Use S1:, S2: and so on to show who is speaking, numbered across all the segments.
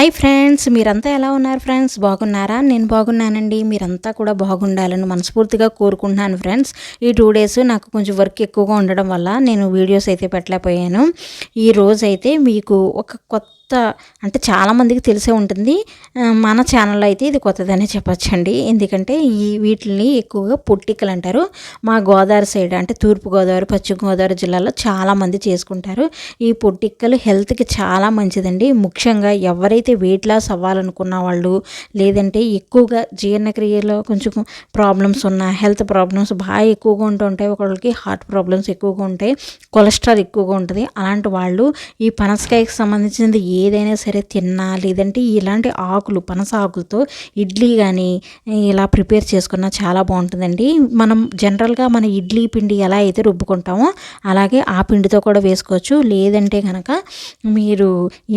S1: Hi friends మీరంతా ఎలా ఉన్నారు ఫ్రెండ్స్? బాగున్నారా? నేను బాగున్నానండి. మీరంతా కూడా బాగుండాలని మనస్ఫూర్తిగా కోరుకుంటున్నాను ఫ్రెండ్స్. ఈ టూ డేస్ నాకు కొంచెం వర్క్ ఎక్కువగా ఉండడం వల్ల నేను వీడియోస్ అయితే పెట్టలేకపోయాను. ఈ రోజు అయితే మీకు ఒక కొత్త కొత్త అంటే చాలామందికి తెలిసే ఉంటుంది. మన ఛానల్లో అయితే ఇది కొత్తదనే చెప్పొచ్చండి. ఎందుకంటే ఈ వీటిని ఎక్కువగా పొట్టికలు అంటారు. మా గోదావరి సైడ్ అంటే తూర్పుగోదావరి పశ్చిమ గోదావరి జిల్లాలో చాలామంది చేసుకుంటారు. ఈ పొట్టిక్కలు హెల్త్కి చాలా మంచిదండి. ముఖ్యంగా ఎవరైతే వెయిట్ లాస్ అవ్వాలనుకున్న వాళ్ళు లేదంటే ఎక్కువగా జీర్ణక్రియలో కొంచెం ప్రాబ్లమ్స్ ఉన్న హెల్త్ ప్రాబ్లమ్స్ బాగా ఎక్కువగా ఉంటూ ఉంటాయి. ఒకళ్ళకి హార్ట్ ప్రాబ్లమ్స్ ఎక్కువగా ఉంటాయి. కొలెస్ట్రాల్ ఎక్కువగా ఉంటుంది. అలాంటి వాళ్ళు ఈ పనసకాయకి ఏ ఏదైనా సరే తిన్నా లేదంటే ఇలాంటి ఆకులు పనస ఆకులతో ఇడ్లీ కానీ ఇలా ప్రిపేర్ చేసుకున్నా చాలా బాగుంటుందండి. మనం జనరల్గా మన ఇడ్లీ పిండి ఎలా అయితే రుబ్బుకుంటామో అలాగే ఆ పిండితో కూడా వేసుకోవచ్చు. లేదంటే కనుక మీరు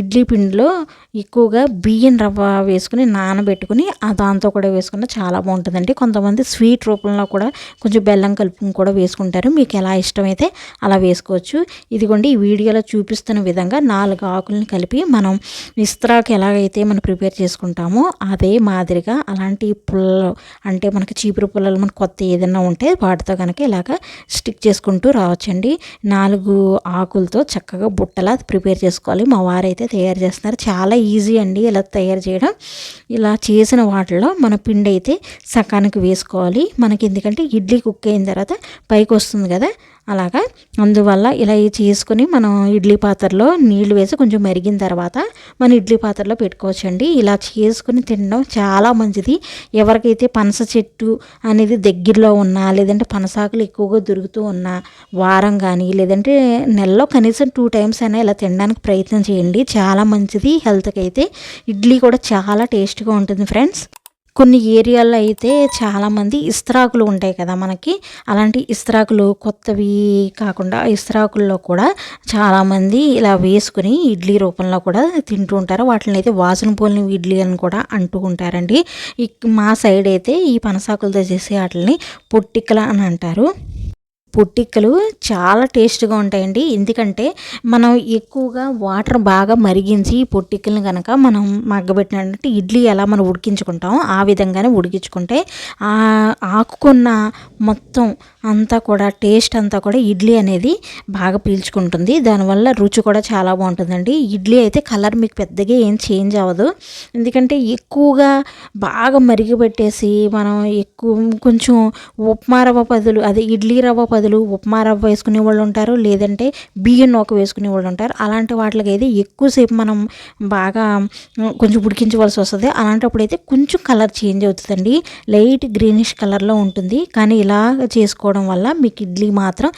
S1: ఇడ్లీ పిండిలో ఎక్కువగా బియ్యం రవ్వ వేసుకుని నానబెట్టుకుని ఆ దాంతో కూడా వేసుకున్న చాలా బాగుంటుందండి. కొంతమంది స్వీట్ రూపంలో కూడా కొంచెం బెల్లం కలుపుకుని కూడా వేసుకుంటారు. మీకు ఎలా ఇష్టమైతే అలా వేసుకోవచ్చు. ఇదిగోండి ఈ వీడియోలో చూపిస్తున్న విధంగా నాలుగు ఆకులను కలిపి మనం ఇస్త్రాకు ఎలాగైతే మనం ప్రిపేర్ చేసుకుంటామో అదే మాదిరిగా అలాంటి పుల్లలు అంటే మనకి చీపురు పుల్లలు మనకు కొత్త ఏదైనా ఉంటే వాటితో కనుక ఇలాగ స్టిక్ చేసుకుంటూ రావచ్చండి. నాలుగు ఆకులతో చక్కగా బుట్టలా ప్రిపేర్ చేసుకోవాలి. మా వారైతే తయారు చేస్తున్నారు. చాలా ఈజీ అండి ఇలా తయారు చేయడం. ఇలా చేసిన వాటిలో మన పిండి అయితే సకానికి వేసుకోవాలి. మనకి ఎందుకంటే ఇడ్లీ కుక్ అయిన తర్వాత పైకి వస్తుంది కదా. అలాగా. అందువల్ల ఇలా చేసుకుని మనం ఇడ్లీ పాత్రలో నీళ్ళు వేసి కొంచెం మరిగిన తర్వాత మన ఇడ్లీ పాత్రలో పెట్టుకోవచ్చండి. ఇలా చేసుకుని తినడం చాలా మంచిది. ఎవరికైతే పనస చెట్టు అనేది దగ్గరలో ఉన్నా లేదంటే పనసాకులు ఎక్కువగా దొరుకుతూ ఉన్నా వారం కానీ లేదంటే నెలలో కనీసం టూ టైమ్స్ అయినా ఇలా తినడానికి ప్రయత్నం చేయండి. చాలా మంచిది హెల్త్కి అయితే ఇడ్లీ కూడా చాలా టేస్ట్గా ఉంటుంది ఫ్రెండ్స్. కొన్ని ఏరియాల్లో అయితే చాలామంది ఇస్త్రాకులు ఉంటాయి కదా మనకి. అలాంటి ఇస్త్రాకులు కొత్తవి కాకుండా ఇస్త్రాకుల్లో కూడా చాలామంది ఇలా వేసుకుని ఇడ్లీ రూపంలో కూడా తింటూ ఉంటారు. వాటిని అయితే వాసన పోలిన ఇడ్లీ అని కూడా అంటూ ఉంటారండి. ఇక్- మా సైడ్ అయితే ఈ పనసాకులతో చేసే వాటిని పొట్టిక్కల అని అంటారు. పొట్టిక్కలు చాలా టేస్ట్గా ఉంటాయండి. ఎందుకంటే మనం ఎక్కువగా వాటర్ బాగా మరిగించి ఈ పొట్టిక్కలను కనుక మనం మగ్గబెట్టినట్టు ఇడ్లీ ఎలా మనం ఉడికించుకుంటాం ఆ విధంగానే ఉడికించుకుంటే ఆ ఆకుకున్న మొత్తం అంతా కూడా టేస్ట్ అంతా కూడా ఇడ్లీ అనేది బాగా పీల్చుకుంటుంది. దానివల్ల రుచి కూడా చాలా బాగుంటుందండి. ఇడ్లీ అయితే కలర్ మీకు పెద్దగా ఏం చేంజ్ అవ్వదు. ఎందుకంటే ఎక్కువగా బాగా మరిగిపెట్టేసి మనం ఎక్కువ కొంచెం ఉప్మా రవ్వ పదులు అదే ఇడ్లీ రవ్వ పదులు బదులు ఉప్మా రవ్వ వేసుకునే వాళ్ళు ఉంటారు లేదంటే బియ్యం నూక వేసుకునే వాళ్ళు ఉంటారు. అలాంటి వాటికి అయితే ఎక్కువసేపు మనం బాగా కొంచెం ఉడికించవలసి వస్తుంది. అలాంటప్పుడు అయితే కొంచెం కలర్ చేంజ్ అవుతుందండి. లైట్ గ్రీనిష్ కలర్లో ఉంటుంది. కానీ ఇలా చేసుకోవడం వల్ల మీకు ఇడ్లీ మాత్రం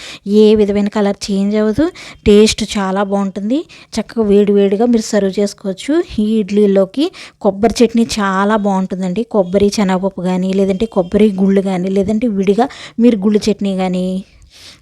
S1: ఏ విధమైన కలర్ చేంజ్ అవ్వదు. టేస్ట్ చాలా బాగుంటుంది. చక్కగా వేడి వేడిగా మీరు సర్వ్ చేసుకోవచ్చు. ఈ ఇడ్లీలోకి కొబ్బరి చట్నీ చాలా బాగుంటుందండి. కొబ్బరి శనగపప్పు కానీ లేదంటే కొబ్బరి గుళ్ళు కానీ లేదంటే విడిగా మీరు గుళ్ళు చట్నీ కానీ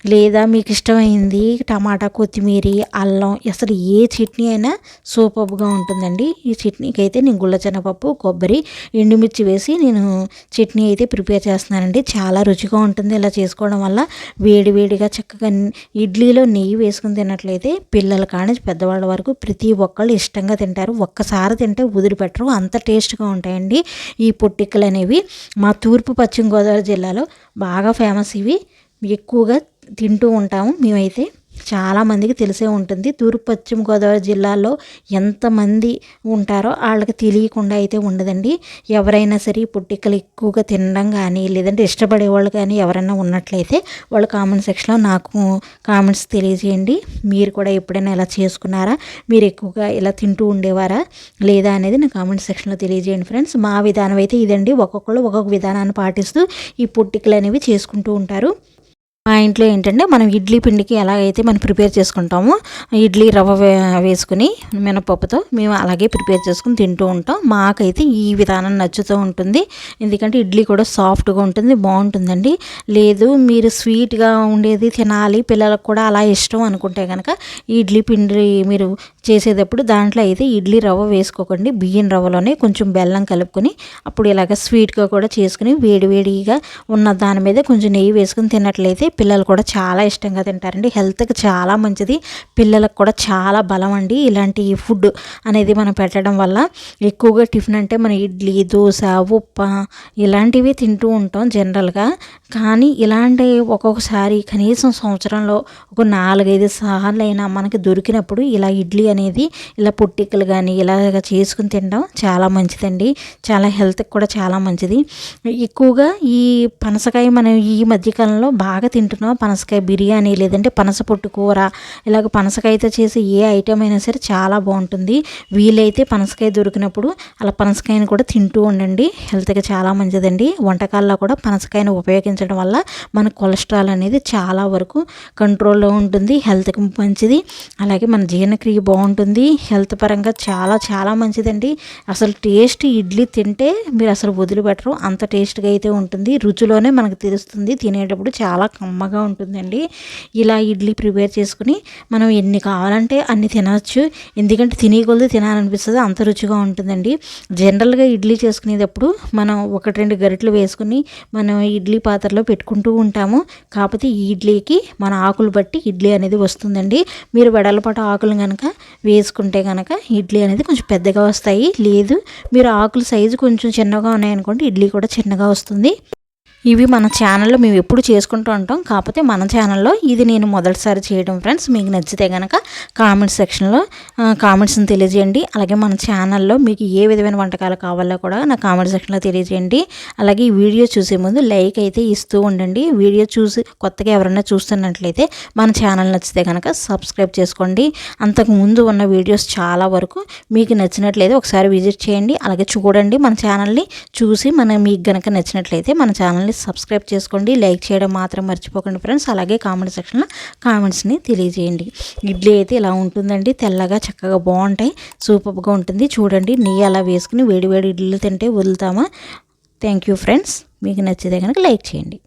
S1: లేదా మీకు ఇష్టమైంది టమాటా కొత్తిమీర అల్లం అసలు ఏ చట్నీ అయినా సూపర్గా ఉంటుందండి. ఈ చట్నీకి అయితే నేను గుళ్ళ చెనపప్పు కొబ్బరి ఎండుమిర్చి వేసి నేను చట్నీ అయితే ప్రిపేర్ చేస్తున్నానండి. చాలా రుచిగా ఉంటుంది ఇలా చేసుకోవడం వల్ల. వేడి వేడిగా చక్కగా ఇడ్లీలో నెయ్యి వేసుకుని తిన్నట్లయితే పిల్లల కానీ పెద్దవాళ్ళ వరకు ప్రతి ఒక్కళ్ళు ఇష్టంగా తింటారు. ఒక్కసారి తింటే వదిలిపెట్టరు. అంత టేస్ట్గా ఉంటాయండి ఈ పొట్టిక్కలు అనేవి మా తూర్పు పశ్చిమ గోదావరి జిల్లాలో బాగా ఫేమస్ ఇవి. ఎక్కువగా తింటూ ఉంటాము. మేమైతే చాలా మందికి తెలిసే ఉంటుంది. తూర్పు పశ్చిమ గోదావరి జిల్లాలో ఎంతమంది ఉంటారో వాళ్ళకి తెలియకుండా అయితే ఉండదండి. ఎవరైనా సరే పుట్టికలు ఎక్కువగా తినడం కానీ లేదంటే ఇష్టపడే వాళ్ళు కానీ ఎవరైనా ఉన్నట్లయితే వాళ్ళు కామెంట్ సెక్షన్లో నాకు కామెంట్స్ తెలియజేయండి. మీరు కూడా ఎప్పుడైనా ఇలా చేసుకున్నారా? మీరు ఎక్కువగా ఇలా తింటూ ఉండేవారా? లేదా అనేది నా కామెంట్ సెక్షన్లో తెలియజేయండి ఫ్రెండ్స్. మా విధానం అయితే ఇదండి. ఒక్కొక్కళ్ళు ఒక్కొక్క విధానాన్ని పాటిస్తూ ఈ పుట్టికలు అనేవి చేసుకుంటూ ఉంటారు. మా ఇంట్లో ఏంటంటే మనం ఇడ్లీ పిండికి ఎలాగైతే మనం ప్రిపేర్ చేసుకుంటామో ఇడ్లీ రవ్వ వేసుకుని మినపప్పుతో మేము అలాగే ప్రిపేర్ చేసుకుని తింటూ ఉంటాం. మాకైతే ఈ విధానం నచ్చుతూ ఉంటుంది. ఎందుకంటే ఇడ్లీ కూడా సాఫ్ట్గా ఉంటుంది బాగుంటుందండి. లేదు మీరు స్వీట్గా ఉండేది తినాలి పిల్లలకు కూడా అలా ఇష్టం అనుకుంటే కనుక ఇడ్లీ పిండి మీరు చేసేటప్పుడు దాంట్లో అయితే ఇడ్లీ రవ్వ వేసుకోకండి. బియ్యం రవ్వలోనే కొంచెం బెల్లం కలుపుకొని అప్పుడు ఇలాగ స్వీట్గా కూడా చేసుకుని వేడివేడిగా ఉన్న దాని మీద కొంచెం నెయ్యి వేసుకుని తిన్నట్లయితే పిల్లలు కూడా చాలా ఇష్టంగా తింటారండి. హెల్త్కి చాలా మంచిది. పిల్లలకు కూడా చాలా బలం అండి. ఇలాంటి ఫుడ్ అనేది మనం పెట్టడం వల్ల ఎక్కువగా టిఫిన్ అంటే మన ఇడ్లీ దోశ ఉప్ప ఇలాంటివి తింటూ ఉంటాం జనరల్గా. కానీ ఇలాంటి ఒక్కొక్కసారి కనీసం సంవత్సరంలో ఒక నాలుగైదు సార్లు అయినా మనకి దొరికినప్పుడు ఇలా ఇడ్లీ అనేది ఇలా పొట్టికలు కానీ ఇలాగ చేసుకుని తినడం చాలా మంచిదండి. చాలా హెల్త్కి కూడా చాలా మంచిది. ఎక్కువగా ఈ పనసకాయ మనం ఈ మధ్యకాలంలో బాగా తింటున్నాం పనసకాయ బిర్యానీ లేదంటే పనస పొట్టు కూర. ఇలాగ పనసకాయతో చేసే ఏ ఐటెం అయినా సరే చాలా బాగుంటుంది. వీలైతే పనసకాయ దొరికినప్పుడు అలా పనసకాయను కూడా తింటూ ఉండండి. హెల్త్కి చాలా మంచిదండి. వంటకాల్లో కూడా పనసకాయను ఉపయోగించడం వల్ల మన కొలెస్ట్రాల్ అనేది చాలా వరకు కంట్రోల్లో ఉంటుంది. హెల్త్కి మంచిది. అలాగే మన జీర్ణక్రియ బాగుంటుంది. హెల్త్ పరంగా చాలా చాలా మంచిదండి. అసలు టేస్ట్ ఇడ్లీ తింటే మీరు అసలు వదిలిపెట్టరు. అంత టేస్ట్గా అయితే ఉంటుంది. రుచిలోనే మనకు తెలుస్తుంది. తినేటప్పుడు చాలా కమ్మగా ఉంటుందండి. ఇలా ఇడ్లీ ప్రిపేర్ చేసుకుని మనం ఎన్ని కావాలంటే అన్ని తినవచ్చు ఎందుకంటే తినే కొలది తినాలనిపిస్తుంది అంత రుచిగా ఉంటుందండి. జనరల్గా ఇడ్లీ చేసుకునేటప్పుడు మనం ఒకటి రెండు గరిటలు వేసుకుని మనం ఇడ్లీ పాత్రలో పెట్టుకుంటూ ఉంటాము. కాకపోతే ఈ ఇడ్లీకి మన ఆకులు బట్టి ఇడ్లీ అనేది వస్తుందండి. మీరు వెడలపాటు ఆకులు కనుక వేసుకుంటే కనుక ఇడ్లీ అనేది కొంచెం పెద్దగా వస్తాయి. లేదు మీరు ఆకుల సైజు కొంచెం చిన్నగా ఉన్నాయనుకోండి ఇడ్లీ కూడా చిన్నగా వస్తుంది. ఇవి మన ఛానల్లో మేము ఎప్పుడు చేసుకుంటూ ఉంటాం. కాకపోతే మన ఛానల్లో ఇది నేను మొదటిసారి చేయడం ఫ్రెండ్స్. మీకు నచ్చితే కనుక కామెంట్ సెక్షన్లో కామెంట్స్ని తెలియజేయండి. అలాగే మన ఛానల్లో మీకు ఏ విధమైన వంటకాలు కావాలో కూడా నా కామెంట్ సెక్షన్లో తెలియజేయండి. అలాగే ఈ వీడియో చూసే ముందు లైక్ అయితే ఇస్తూ ఉండండి. వీడియో చూసి కొత్తగా ఎవరైనా చూస్తున్నట్లయితే మన ఛానల్ నచ్చితే కనుక సబ్స్క్రైబ్ చేసుకోండి. అంతకు ముందు ఉన్న వీడియోస్ చాలా వరకు మీకు నచ్చినట్లయితే ఒకసారి విజిట్ చేయండి. అలాగే చూడండి మన ఛానల్ని చూసి మన మీకు కనుక నచ్చినట్లయితే మన ఛానల్ని ఛానల్ని సబ్స్క్రైబ్ చేసుకోండి. లైక్ చేయడం మాత్రం మర్చిపోకండి ఫ్రెండ్స్. అలాగే కామెంట్ సెక్షన్లో కామెంట్స్ని తెలియజేయండి. ఇడ్లీ అయితే ఇలా ఉంటుందండి? తెల్లగా చక్కగా బాగుంటాయి. సూపర్గా ఉంటుంది. చూడండి నెయ్యి అలా వేసుకుని వేడి వేడి ఇడ్లీలు తింటే వదులుతామా? థ్యాంక్ యూ ఫ్రెండ్స్ మీకు నచ్చితే కనుక లైక్ చేయండి.